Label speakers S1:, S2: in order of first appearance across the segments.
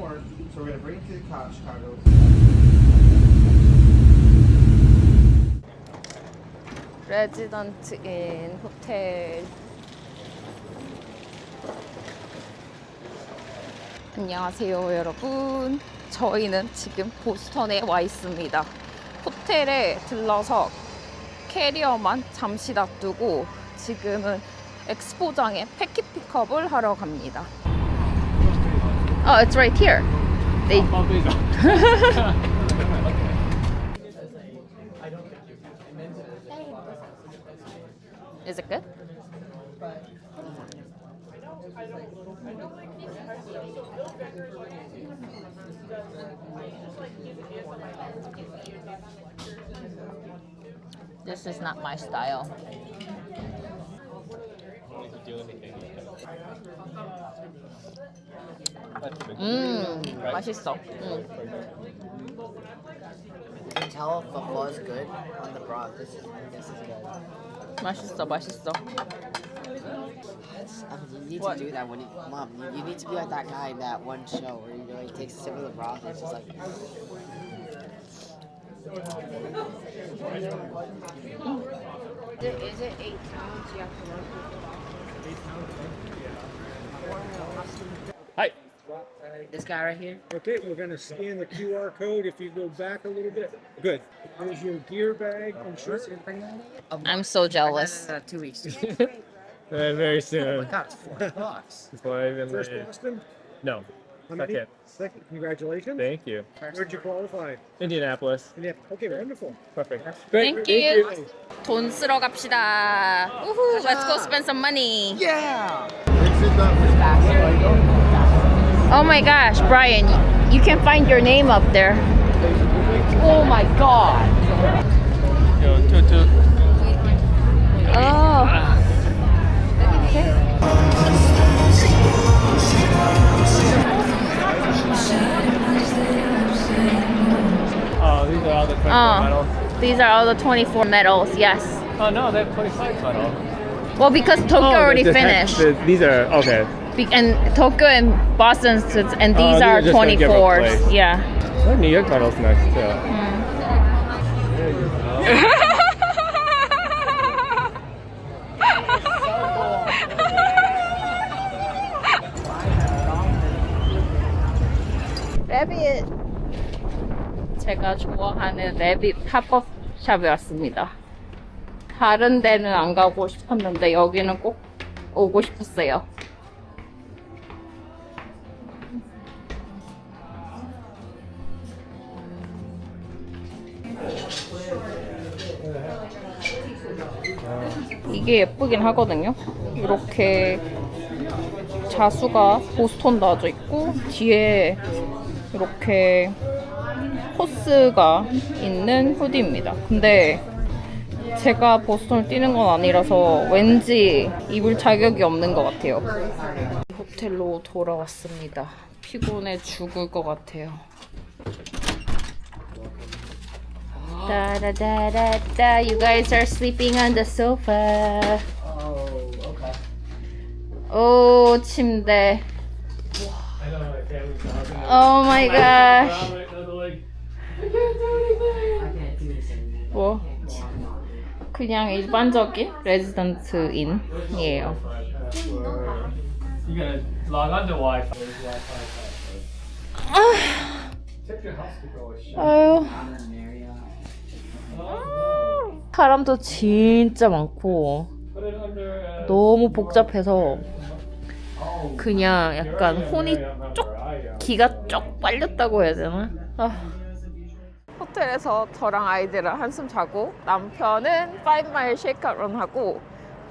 S1: more. So we're gonna bring it to the co- Chicago.
S2: 레지던트 인 호텔 안녕하세요 여러분 저희는 지금 보스턴에 와 있습니다 호텔에 들러서 캐리어만 잠시 놔두고 지금은 엑스포장에 패킷 픽업을 하러 갑니다 Oh, it's right here. They... Is it good? This is not my style. 음, 맛있어. 음.
S3: You can tell if the pho is good on the broth. This is this is good.
S2: 맛있어, 맛있어.
S3: Um, you need
S2: What?
S3: to do that when you, mom. You, you need to be like that guy in that one show where you know he takes a sip of the broth and it's just like.
S2: Is it eight pounds? You have to work
S4: Hi.
S3: This guy right here.
S4: Okay, we're gonna scan the QR code. If you go back a little bit, good. There's your gear bag and shirt.
S2: I'm so jealous.
S3: Uh, two weeks.
S4: Uh, very soon.
S3: God, it's four bucks.
S4: Before I even
S5: First
S4: leave.
S5: Boston.
S4: No.
S5: How many?
S4: Second.
S5: Second. Congratulations.
S4: Thank you.
S5: Where'd you qualify?
S4: Indianapolis.
S5: Yeah. Okay, wonderful.
S4: Perfect.
S2: Thank you. 돈 쓰러 갑시다. 우후, let's go spend some money.
S3: Yeah.
S2: Oh my gosh, Brian, you can find your name up there. Oh my god.
S4: Yo, two, two.
S2: Oh.
S4: Oh, these are all the 24
S2: Oh.
S4: medals.
S2: These are all the 24 medals, yes.
S4: Oh no, they have 25 medals.
S2: Well, because Tokyo
S4: oh,
S2: already
S4: the- the-
S2: finished.
S4: the- these are okay.
S2: Be- and Tokyo and Boston, and
S4: Oh,
S2: these
S4: these
S2: are
S4: are just gonna give a
S2: 24s.
S4: place.
S2: Yeah.
S4: Oh, New York medal's nice too.
S2: 레빗 제가 좋아하는 레빗 팝업 샵에 왔습니다. 다른 데는 안 가고 싶었는데 여기는 꼭 오고 싶었어요. 이게 예쁘긴 하거든요. 이렇게 자수가 보스톤 나와져 있고 뒤에 이렇게 코스가 있는 후디입니다. 근데 제가 보스톤을 뛰는 건 아니라서 왠지 입을 자격이 없는 것 같아요. 호텔로 돌아왔습니다. 피곤해 죽을 것 같아요. 다다다다다 You guys are sleeping on the sofa.
S3: Oh, okay.
S2: 오 침대. Oh my gosh. 그냥 일반적인 레지던트인이에요. 아유. 사람도 진짜 많고.
S4: Uh,
S2: 너무 복잡해서
S4: oh,
S2: 그냥 약간 혼이. 쪽. 기가 쪽 빨렸다고 해야 되나? 아. 호텔에서 저랑 아이들은 한숨 자고 남편은 5마일 쉐이크아웃 하고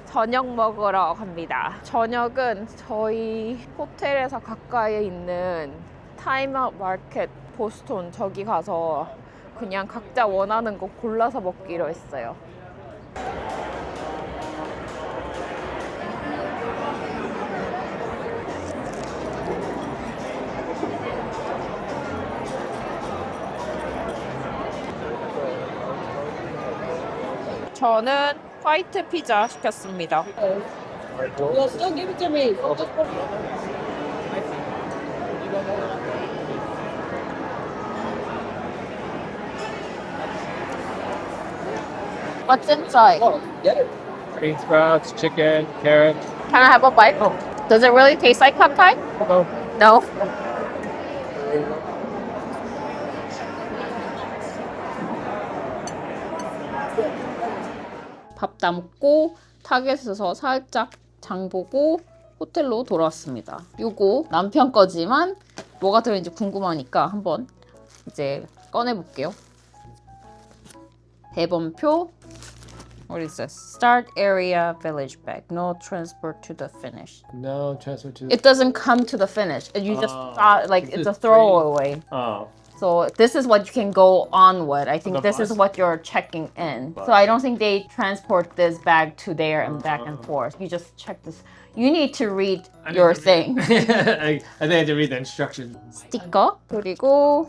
S2: 저녁 먹으러 갑니다. 저녁은 저희 호텔에서 가까이에 있는 타임아웃 마켓 보스톤 저기 가서 그냥 각자 원하는 거 골라서 먹기로 했어요. 저는 화이트 피자 시켰습니다. Yes, don't give it to me. What's inside?
S4: Oh, get it. Sprouts, chicken, carrot.
S2: Can I have a bite? Oh. Does it really taste like pad thai?
S4: No.
S2: No. 밥 다 먹고 타겟에서 살짝 장 보고 호텔로 돌아왔습니다. 요거 남편 거지만 뭐가 들어있는지 궁금하니까 한번 이제 꺼내 볼게요. 대본표 What is this? Start area village bag. No transport to the finish.
S4: no transfer to.
S2: It doesn't come to the finish. You just
S4: Oh.
S2: thought like
S4: It's
S2: it's a throwaway.
S4: oh,
S2: So this is what you can go on with. I think
S4: The
S2: this is
S4: bus?
S2: what you're checking in.
S4: Bus.
S2: So I don't think they transport this bag to there and back and
S4: Oh.
S2: forth. You just check this. You need to read
S4: I
S2: your
S4: need to
S2: thing.
S4: I, I think I had to read the instructions.
S2: 스티커 그리고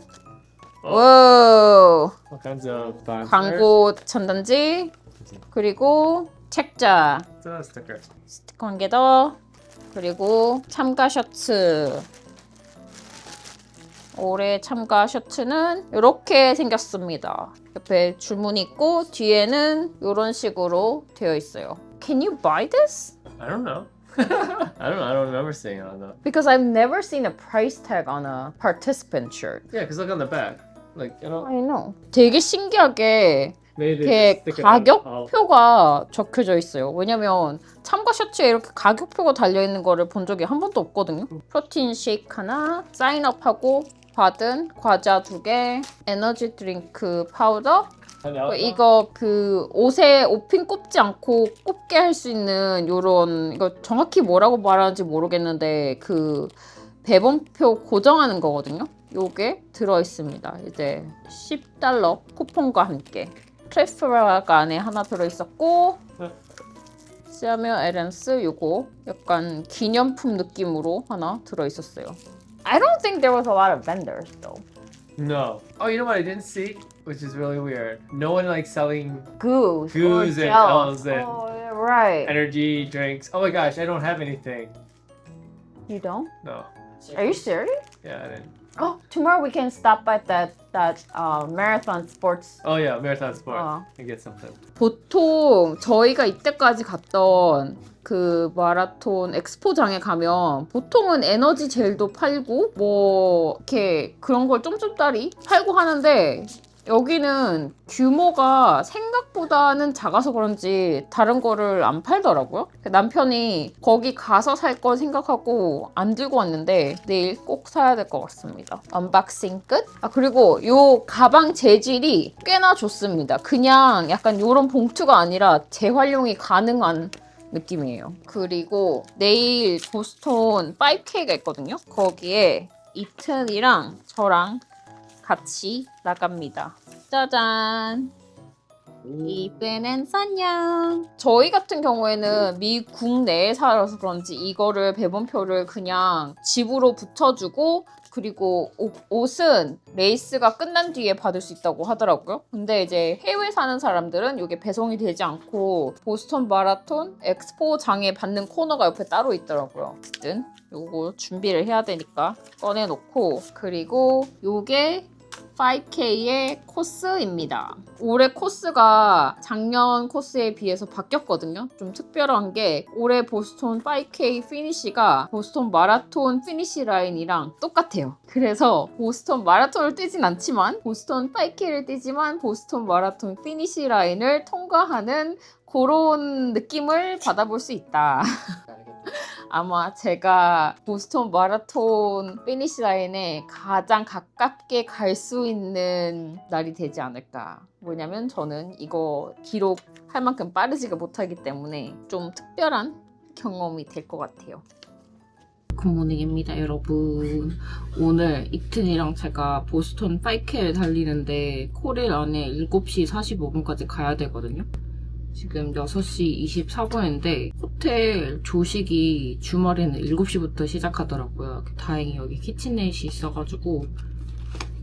S4: Oh.
S2: 오
S4: All kinds of banners.
S2: 광고 전단지 그리고 책자
S4: It's a sticker.
S2: 스티커 한 개 더 그리고 참가 셔츠 올해 참가 셔츠는 이렇게 생겼습니다 옆에 줄무늬 있고 뒤에는 이런 식으로 되어 있어요 Can you buy this?
S4: I don't know. I don't know. I don't remember seeing it on the.
S2: Because I've never seen a price tag on a participant shirt
S4: Yeah, because look on the back. Like you know,
S2: I know 되게 신기하게 이렇게
S4: oh,
S2: 가격표가 적혀져 있어요. 왜냐면 참가 셔츠에 이렇게 가격표가 달려 있는 거를 본 적이 한 번도 없거든요. 프로틴 쉐이크 하나, 사인업하고 받은 과자 두 개, 에너지 드링크 파우더.
S4: Also-
S2: 이거 그 옷에 옷핀 꼽지 않고 꼽게 할 수 있는 요런 이거 정확히 뭐라고 말하는지 모르겠는데 그 배분표 고정하는 거거든요. 요게 들어 있습니다. 이제 10달러 쿠폰과 함께 트레스라가 안에 하나 들어 있었고
S4: 네.
S2: 시아며 에렌스 요거 약간 기념품 느낌으로 하나 들어 있었어요. I don't think there was a lot of vendors though.
S4: No. Oh, you know what I didn't see, which is really weird. No one like selling
S2: Goose,
S4: Goose
S2: or
S4: and
S2: gel.
S4: And-
S2: Oh, yeah, right.
S4: energy drinks. Oh my gosh, I don't have anything.
S2: You don't?
S4: No.
S2: Are you serious?
S4: Yeah, I didn't.
S2: Oh, tomorrow we can stop by that that uh, marathon sports.
S4: Oh yeah, marathon sport.
S2: Oh.
S4: And get something.
S2: 보통 저희가 이때까지 갔던 그 마라톤 엑스포장에 가면 보통은 에너지 젤도 팔고 뭐 이렇게 그런 걸 쫌쫌따리 팔고 하는데 여기는 규모가 생각보다는 작아서 그런지 다른 거를 안 팔더라고요. 남편이 거기 가서 살거 생각하고 안 들고 왔는데 내일 꼭 사야 될 것 같습니다. 언박싱 끝. 아 그리고 요 가방 재질이 꽤나 좋습니다. 그냥 약간 요런 봉투가 아니라 재활용이 가능한 느낌이에요. 그리고 내일 보스톤 5K가 있거든요. 거기에 이튼이랑 저랑 같이 나갑니다. 짜잔. 이쁘는 선영. 저희 같은 경우에는 미국 내에 살아서 그런지 이거를 배분표를 그냥 집으로 붙여주고 그리고 옷, 옷은 레이스가 끝난 뒤에 받을 수 있다고 하더라고요. 근데 이제 해외 사는 사람들은 이게 배송이 되지 않고 보스턴 마라톤 엑스포장에 받는 코너가 옆에 따로 있더라고요. 어쨌든 요거 준비를 해야 되니까 꺼내놓고 그리고 요게 5K의 코스입니다. 올해 코스가 작년 코스에 비해서 바뀌었거든요. 좀 특별한 게 올해 보스톤 5K 피니시가 보스톤 마라톤 피니시 라인이랑 똑같아요. 그래서 보스톤 마라톤을 뛰진 않지만 보스톤 5K를 뛰지만 보스톤 마라톤 피니시 라인을 통과하는 그런 느낌을 받아볼 수 있다. 아마 제가 보스턴 마라톤 피니시 라인에 가장 가깝게 갈 수 있는 날이 되지 않을까. 뭐냐면 저는 이거 기록할 만큼 빠르지가 못하기 때문에 좀 특별한 경험이 될 것 같아요. 굿모닝입니다, 여러분. 오늘 이튼이랑 제가 보스턴 5K를 달리는데 코릴 안에 7시 45분까지 가야 되거든요. 지금 6시 24분인데 호텔 조식이 주말에는 7시부터 시작하더라고요. 다행히 여기 키친넷이 있어가지고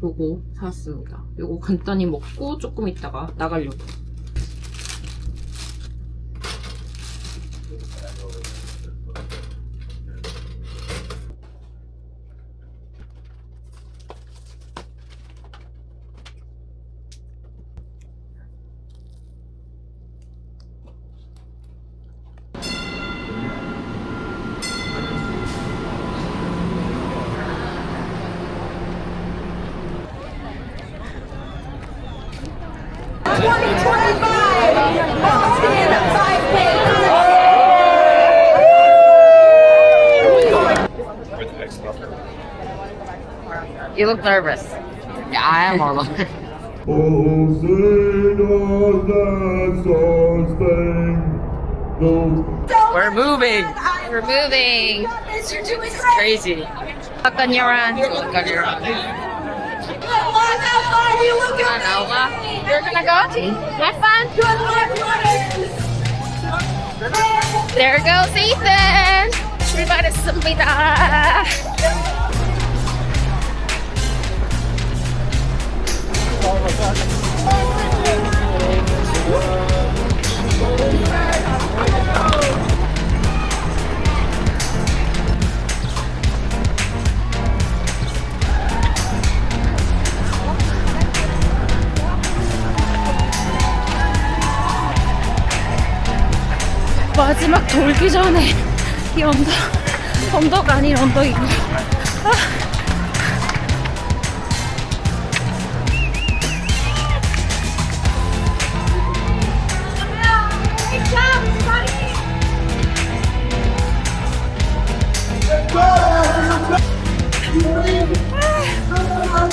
S2: 요거 샀습니다. 요거 간단히 먹고 조금 있다가 나가려고. Look nervous.
S3: Yeah, I am all over.
S6: Oh, sing on that song, thing. No.
S3: We're moving.
S2: We're moving.
S3: It's crazy.
S2: Back on your end.
S3: Look on your own.
S2: You're gonna go? Have fun. There goes Ethan. 출발 마지막 돌기 전에 이 언덕, 언덕 아닌 언덕이고. 아.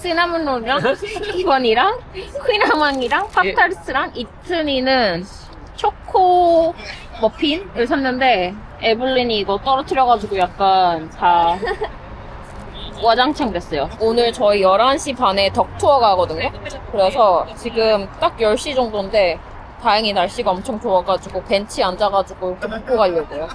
S2: 시나몬 롤이랑 이번이랑 퀴나망이랑 팝타르트랑 이튼이는 초코 머핀을 샀는데 에블린이 이거 떨어뜨려가지고 약간 다 와장창 됐어요. 오늘 저희 11시 반에 덕투어 가거든요. 그래서 지금 딱 10시 정도인데 다행히 날씨가 엄청 좋아가지고 벤치에 앉아가지고 이렇게 먹고 가려고요.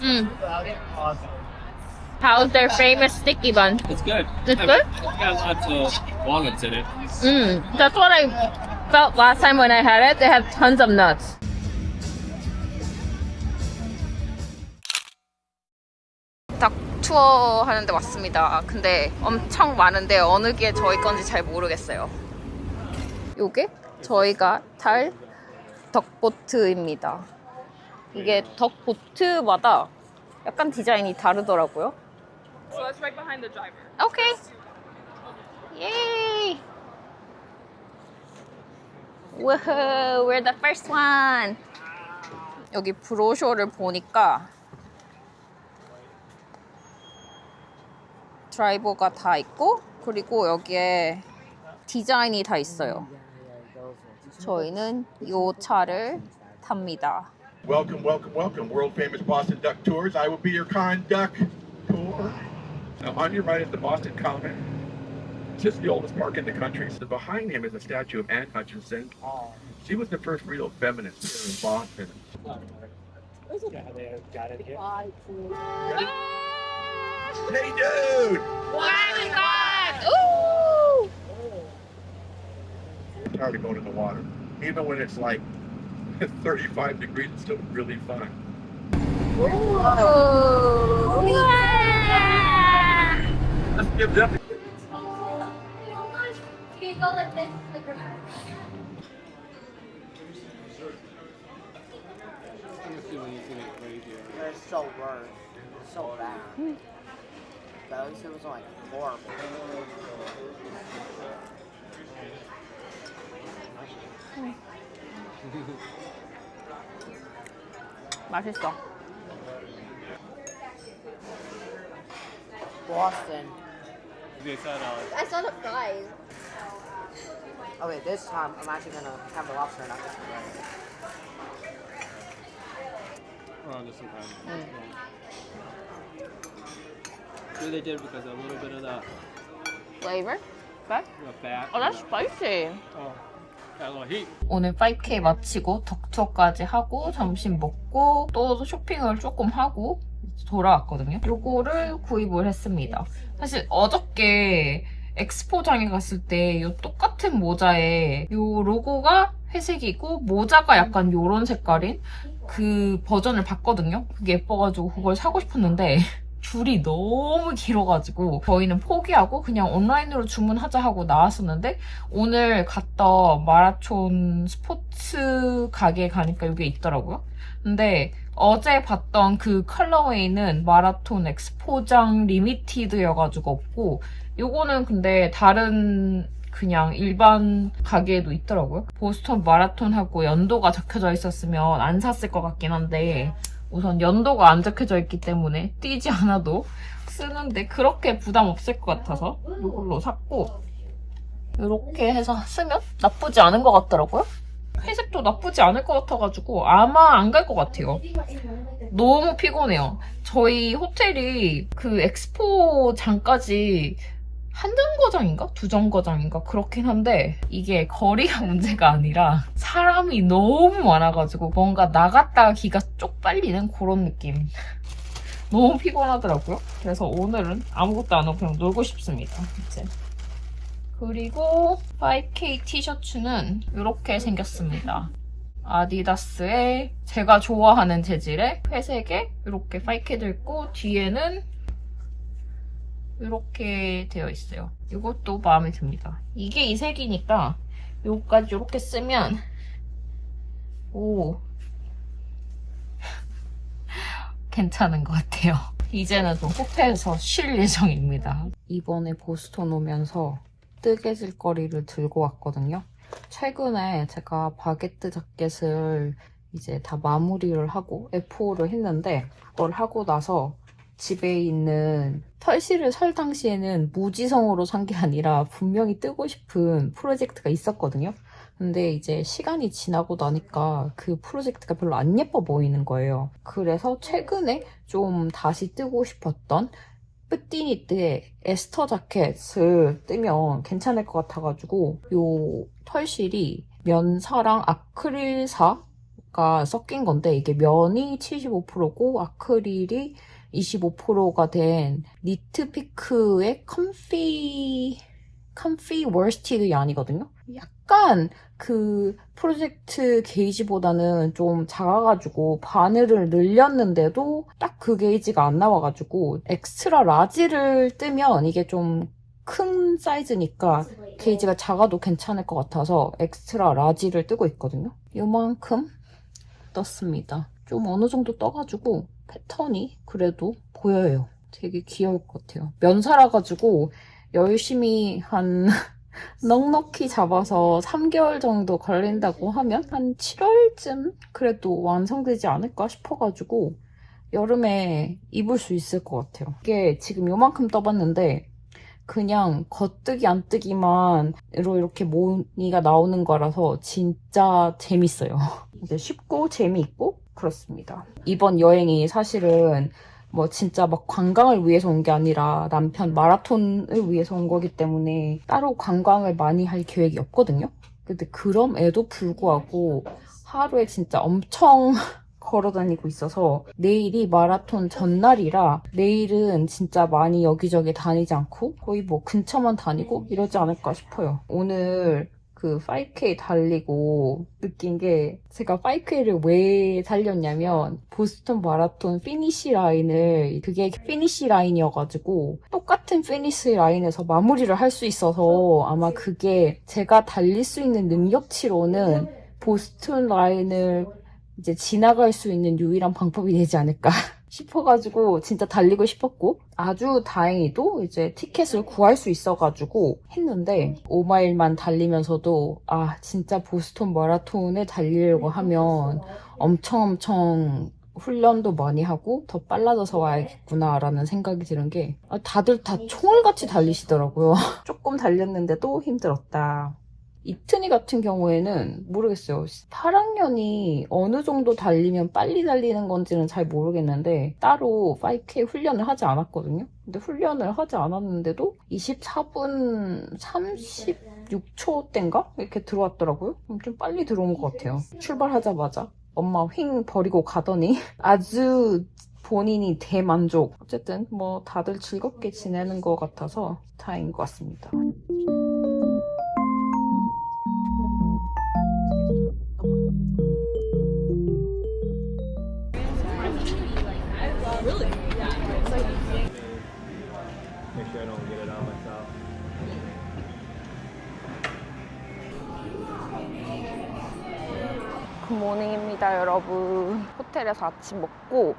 S2: 음. How's their famous sticky bun?
S7: It's good.
S2: It's good?
S7: Got lots of walnuts in it.
S2: Mm, that's what I felt last time when I had it. They have tons of nuts. 닭 투어 하는데 왔습니다. 근데 엄청 많은데 어느 게 저희 건지 잘 모르겠어요. 요게 저희가 탈 덕보트입니다. 이게 덕보트마다 약간 디자인이 다르더라고요.
S8: So that's right behind the driver.
S2: Okay. Yay! Woohoo! We're the first one! 여기 브로셔를 보니까 드라이버가 다 있고 그리고 여기에 디자인이 다 있어요. 저희는 이 차를 탑니다.
S6: Welcome, welcome, welcome. World famous Boston Duck Tours. I will be your kind duck tour. Now, on your right is the Boston Common. Just the oldest park in the country. So behind him is a statue of Anne Hutchinson. She was the first real feminist here in Boston.
S4: Yeah, they got it here.
S6: Hey, dude!
S2: Ooh!
S6: It's hard to go in the water. Even when it's like 35 degrees, it's still really fun. Let's give them
S3: They're so worse. So bad. Those it was like horrible.
S2: 맛있어.
S3: Boston.
S7: They said, uh,
S9: I saw the fries.
S3: Okay, this time I'm actually gonna have the lobster nuggets.
S7: around this time. So they did because a little bit of that
S2: Flavor? Good?
S7: uh, fat.
S2: Oh, that's spicy.
S7: Oh,
S2: 오늘 5K 마치고 덕투어까지 하고 점심 먹고 또 쇼핑을 조금 하고 돌아왔거든요. 요거를 구입을 했습니다. 사실 어저께 엑스포장에 갔을 때 이 똑같은 모자에 이 로고가 회색이고 모자가 약간 요런 색깔인 그 버전을 봤거든요. 그게 예뻐가지고 그걸 사고 싶었는데 줄이 너무 길어가지고 저희는 포기하고 그냥 온라인으로 주문하자 하고 나왔었는데 오늘 갔던 마라톤 스포츠 가게 가니까 이게 있더라고요. 근데 어제 봤던 그 컬러웨이는 마라톤 엑스포장 리미티드여가지고 없고 요거는 근데 다른 그냥 일반 가게에도 있더라고요. 보스턴 마라톤하고 연도가 적혀져 있었으면 안 샀을 것 같긴 한데 우선 연도가 안 적혀져 있기 때문에 뛰지 않아도 쓰는데 그렇게 부담 없을 것 같아서 이걸로 샀고 이렇게 해서 쓰면 나쁘지 않은 것 같더라고요. 회색도 나쁘지 않을 것 같아가지고 아마 안 갈 것 같아요. 너무 피곤해요. 저희 호텔이 그 엑스포장까지 한 정거장인가? 두 정거장인가? 그렇긴 한데 이게 거리가 문제가 아니라 사람이 너무 많아가지고 뭔가 나갔다가 기가 쪽 빨리는 그런 느낌. 너무 피곤하더라고요. 그래서 오늘은 아무것도 안 하고 그냥 놀고 싶습니다. 이제. 그리고 5K 티셔츠는 이렇게 생겼습니다. 아디다스의 제가 좋아하는 재질의 회색에 이렇게 5K도 있고 뒤에는 이렇게 되어 있어요. 이것도 마음에 듭니다. 이게 이 색이니까 요까지 이렇게 쓰면 오 괜찮은 것 같아요. 이제는 좀 호텔에서 쉴 예정입니다. 이번에 보스턴 오면서 뜨개질 거리를 들고 왔거든요. 최근에 제가 바게트 자켓을 이제 다 마무리를 하고 F5를 했는데 그걸 하고 나서 집에 있는 털실을 살 당시에는 무지성으로 산 게 아니라 분명히 뜨고 싶은 프로젝트가 있었거든요. 근데 이제 시간이 지나고 나니까 그 프로젝트가 별로 안 예뻐 보이는 거예요. 그래서 최근에 좀 다시 뜨고 싶었던 뿌띠니트의 에스터 자켓을 뜨면 괜찮을 것 같아가지고 요 털실이 면사랑 아크릴사가 섞인 건데 이게 면이 75%고 아크릴이 25%가 된 니트피크의 컴피 컴피 월스티드 아니거든요. 약간 그 프로젝트 게이지보다는 좀 작아가지고 바늘을 늘렸는데도 딱 그 게이지가 안 나와가지고 엑스트라 라지를 뜨면 이게 좀 큰 사이즈니까 게이지가 작아도 괜찮을 것 같아서 엑스트라 라지를 뜨고 있거든요. 요만큼 떴습니다. 좀 어느 정도 떠가지고 패턴이 그래도 보여요. 되게 귀여울 것 같아요. 면사라가지고 열심히 한 넉넉히 잡아서 3개월 정도 걸린다고 하면 한 7월쯤 그래도 완성되지 않을까 싶어가지고 여름에 입을 수 있을 것 같아요. 이게 지금 요만큼 떠봤는데 그냥 겉뜨기 안 뜨기만으로 이렇게 무늬가 나오는 거라서 진짜 재밌어요. 이제 쉽고 재미있고 그렇습니다. 이번 여행이 사실은 뭐 진짜 막 관광을 위해서 온 게 아니라 남편 마라톤을 위해서 온 거기 때문에 따로 관광을 많이 할 계획이 없거든요. 근데 그럼에도 불구하고 하루에 진짜 엄청 걸어 다니고 있어서 내일이 마라톤 전날이라 내일은 진짜 많이 여기저기 다니지 않고 거의 뭐 근처만 다니고 이러지 않을까 싶어요. 오늘 그 5K 달리고 느낀 게 제가 5K를 왜 달렸냐면 보스턴 마라톤 피니시 라인을 그게 피니시 라인이어가지고 똑같은 피니시 라인에서 마무리를 할 수 있어서 아마 그게 제가 달릴 수 있는 능력치로는 보스턴 라인을 이제 지나갈 수 있는 유일한 방법이 되지 않을까 싶어가지고 진짜 달리고 싶었고 아주 다행히도 이제 티켓을 구할 수 있어가지고 했는데 5마일만 달리면서도 아 진짜 보스턴 마라톤에 달리려고 하면 엄청 엄청 훈련도 많이 하고 더 빨라져서 와야겠구나라는 생각이 드는 게 아, 다들 다 총알같이 달리시더라고요. 조금 달렸는데도 힘들었다. 이트니 같은 경우에는 모르겠어요. 8학년이 어느 정도 달리면 빨리 달리는 건지는 잘 모르겠는데 따로 5K 훈련을 하지 않았거든요. 근데 훈련을 하지 않았는데도 24분 36초 땐가? 이렇게 들어왔더라고요. 좀 빨리 들어온 것 같아요. 출발하자마자 엄마 휙 버리고 가더니 아주 본인이 대만족. 어쨌든 뭐 다들 즐겁게 지내는 것 같아서 다행인 것 같습니다. 모닝입니다, 여러분. 호텔에서 아침 먹고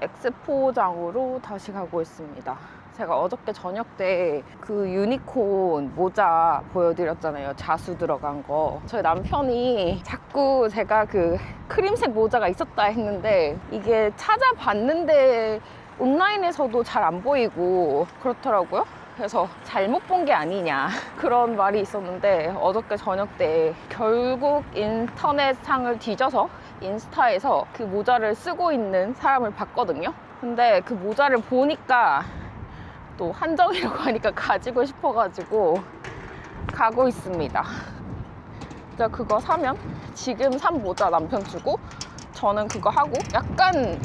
S2: 엑스포장으로 다시 가고 있습니다. 제가 어저께 저녁 때 그 유니콘 모자 보여드렸잖아요. 자수 들어간 거. 저희 남편이 자꾸 제가 그 크림색 모자가 있었다 했는데 이게 찾아봤는데 온라인에서도 잘 안 보이고 그렇더라고요. 그래서 잘못 본 게 아니냐 그런 말이 있었는데 어저께 저녁 때 결국 인터넷상을 뒤져서 인스타에서 그 모자를 쓰고 있는 사람을 봤거든요. 근데 그 모자를 보니까 또 한정이라고 하니까 가지고 싶어가지고 가고 있습니다. 진짜 그거 사면 지금 산 모자 남편 주고 저는 그거 하고 약간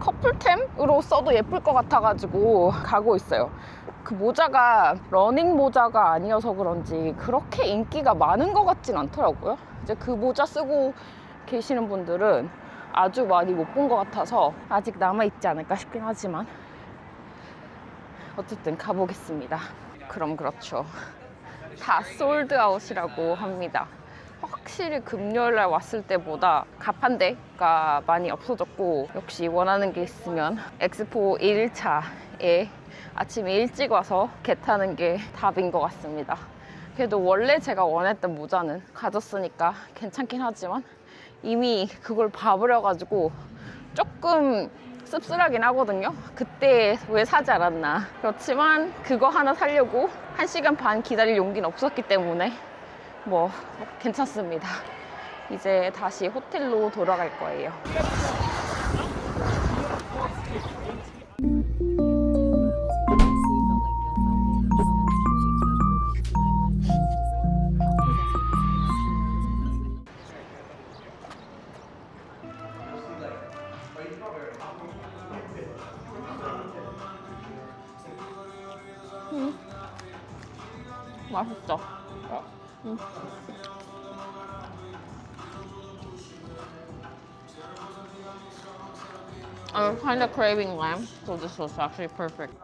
S2: 커플템으로 써도 예쁠 것 같아가지고 가고 있어요. 그 모자가 러닝 모자가 아니어서 그런지 그렇게 인기가 많은 것 같진 않더라고요. 이제 그 모자 쓰고 계시는 분들은 아주 많이 못 본 것 같아서 아직 남아있지 않을까 싶긴 하지만 어쨌든 가보겠습니다. 그럼 그렇죠. 다 솔드아웃이라고 합니다. 확실히 금요일 날 왔을 때보다 가판대가 많이 없어졌고 역시 원하는 게 있으면 엑스포 1일차에 아침에 일찍 와서 개 타는 게 답인 것 같습니다. 그래도 원래 제가 원했던 모자는 가졌으니까 괜찮긴 하지만 이미 그걸 봐버려가지고 조금 씁쓸하긴 하거든요. 그때 왜 사지 않았나. 그렇지만 그거 하나 사려고 1시간 반 기다릴 용기는 없었기 때문에 뭐 괜찮습니다. 이제 다시 호텔로 돌아갈 거예요. 맛있죠? 음. I'm kind of craving lamb, so this was actually perfect.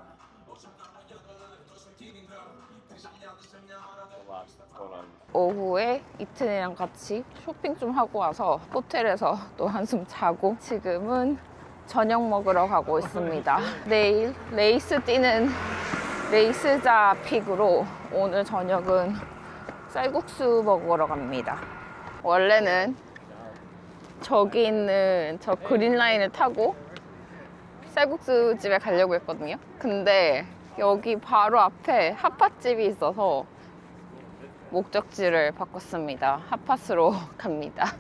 S2: 오후에 이튼이랑 같이 쇼핑 좀 하고 와서 호텔에서 또 한숨 자고 지금은 저녁 먹으러 가고 있습니다. 내일 레이스 뛰는 레이스자 픽으로 오늘 저녁은 쌀국수 먹으러 갑니다. 원래는 저기 있는 저 그린라인을 타고 쌀국수 집에 가려고 했거든요. 근데 여기 바로 앞에 핫팟집이 있어서 목적지를 바꿨습니다. 핫팟으로 갑니다.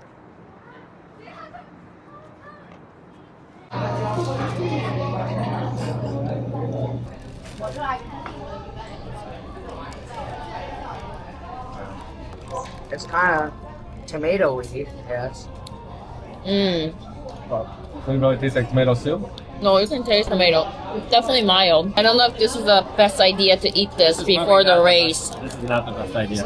S3: It's kind of tomatoey, yes.
S2: 음.
S7: Doesn't really taste like tomato soup.
S2: No, you can taste tomato. It's definitely mild. I don't know if this is the best idea to eat this before the race.
S7: This is not the best idea.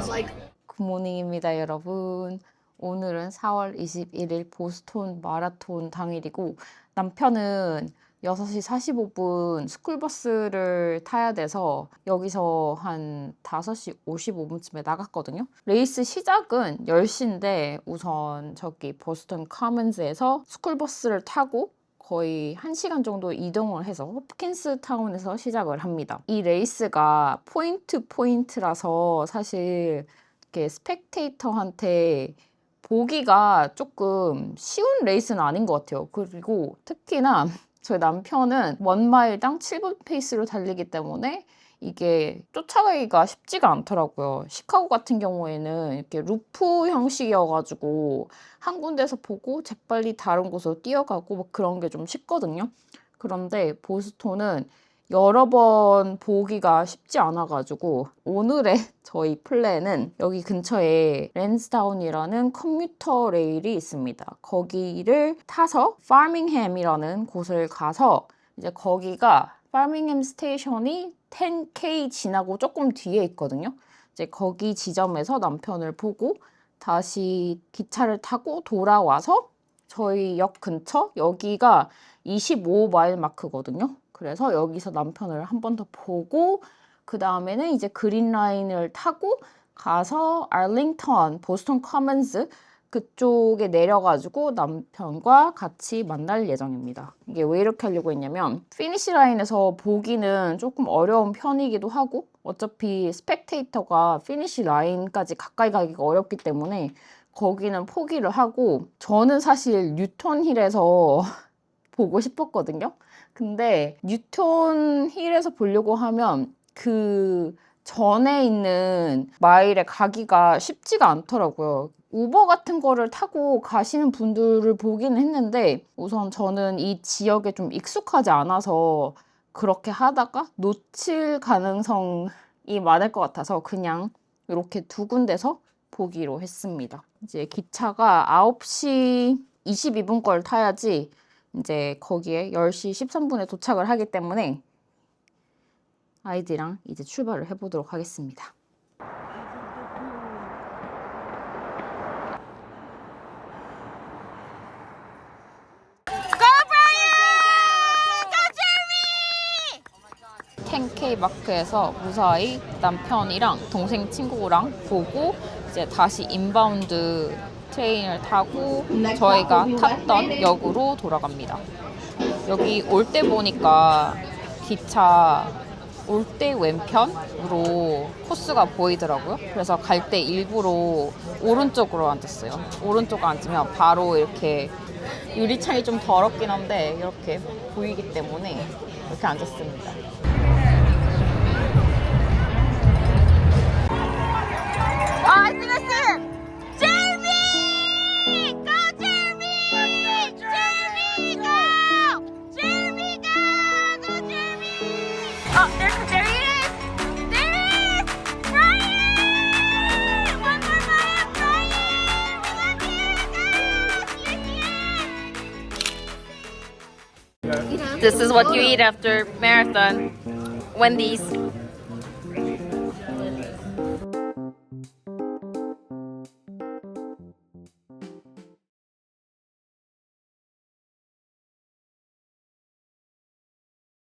S2: 굿모닝입니다, 여러분. 오늘은 4월 21일 보스톤 마라톤 당일이고 남편은 6시 45분 스쿨버스를 타야 돼서 여기서 한 5시 55분쯤에 나갔거든요. 레이스 시작은 10시인데 우선 저기 보스턴 커먼즈에서 스쿨버스를 타고 거의 1시간 정도 이동을 해서 호프킨스 타운에서 시작을 합니다. 이 레이스가 포인트 포인트라서 사실 이렇게 스펙테이터한테 보기가 조금 쉬운 레이스는 아닌 것 같아요. 그리고 특히나 저희 남편은 원마일당 7분 페이스로 달리기 때문에 이게 쫓아가기가 쉽지가 않더라고요. 시카고 같은 경우에는 이렇게 루프 형식이어가지고 한 군데서 보고 재빨리 다른 곳으로 뛰어가고 뭐 그런 게 좀 쉽거든요. 그런데 보스톤은 여러 번 보기가 쉽지 않아가지고 오늘의 저희 플랜은 여기 근처에 랜스다운이라는 컴퓨터 레일이 있습니다. 거기를 타서 파밍햄이라는 곳을 가서 이제 거기가 파밍햄 스테이션이 10K 지나고 조금 뒤에 있거든요. 이제 거기 지점에서 남편을 보고 다시 기차를 타고 돌아와서 저희 역 근처 여기가 25마일 마크거든요. 그래서 여기서 남편을 한 번 더 보고 그 다음에는 이제 그린 라인을 타고 가서 알링턴, 보스턴 커먼즈 그쪽에 내려가지고 남편과 같이 만날 예정입니다. 이게 왜 이렇게 하려고 했냐면 피니시 라인에서 보기는 조금 어려운 편이기도 하고 어차피 스펙테이터가 피니시 라인까지 가까이 가기가 어렵기 때문에 거기는 포기를 하고 저는 사실 뉴턴 힐에서 보고 싶었거든요. 근데 뉴턴 힐에서 보려고 하면 그 전에 있는 마일에 가기가 쉽지가 않더라고요. 우버 같은 거를 타고 가시는 분들을 보기는 했는데 우선 저는 이 지역에 좀 익숙하지 않아서 그렇게 하다가 놓칠 가능성이 많을 것 같아서 그냥 이렇게 두 군데서 보기로 했습니다. 이제 기차가 9시 22분 걸 타야지 이제 거기에 10시 13분에 도착을 하기 때문에 아이들이랑 이제 출발을 해보도록 하겠습니다. 마크에서 무사히 남편이랑 동생 친구랑 보고 이제 다시 인바운드 트레인을 타고 저희가 탔던 역으로 돌아갑니다. 여기 올 때 보니까 기차 올 때 왼편으로 코스가 보이더라고요. 그래서 갈 때 일부러 오른쪽으로 앉았어요. 오른쪽 앉으면 바로 이렇게 유리창이 좀 더럽긴 한데 이렇게 보이기 때문에 이렇게 앉았습니다. This is what you eat after marathon. Wendy's.